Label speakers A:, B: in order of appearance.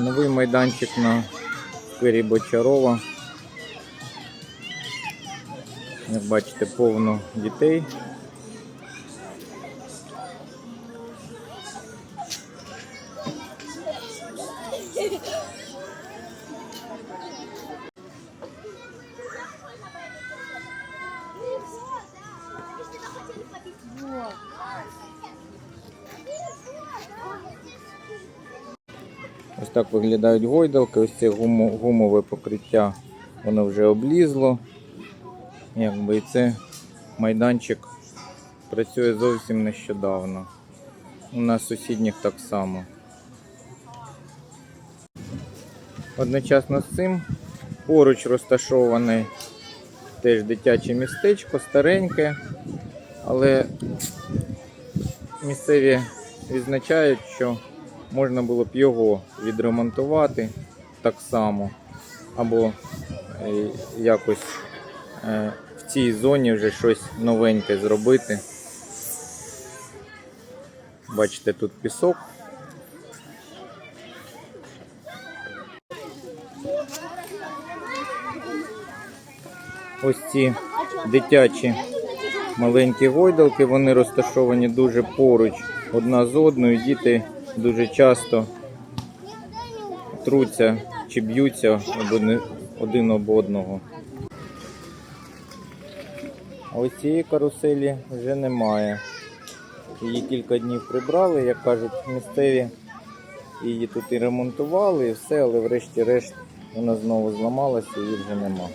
A: Новий майданчик на сквері Бочарова. Як бачите, повно дітей. Ось так виглядають гойдалки. Ось це гумо- гумове покриття, воно вже облізло. Якби і це майданчик працює зовсім нещодавно. У нас сусідніх так само. Одночасно з цим поруч розташоване теж дитяче містечко, стареньке, але місцеві відзначають, що можна було б його відремонтувати так само, або е, якось е, в цій зоні вже щось новеньке зробити. Бачите, тут пісок. Ось ці дитячі маленькі гойдалки, вони розташовані дуже поруч одна з одною. Діти дуже часто труться чи б'ються один- об одного. А ось цієї каруселі вже немає. Її кілька днів прибрали, як кажуть, місцеві її тут і ремонтували, і все, але врешті-решт вона знову зламалася, її вже нема.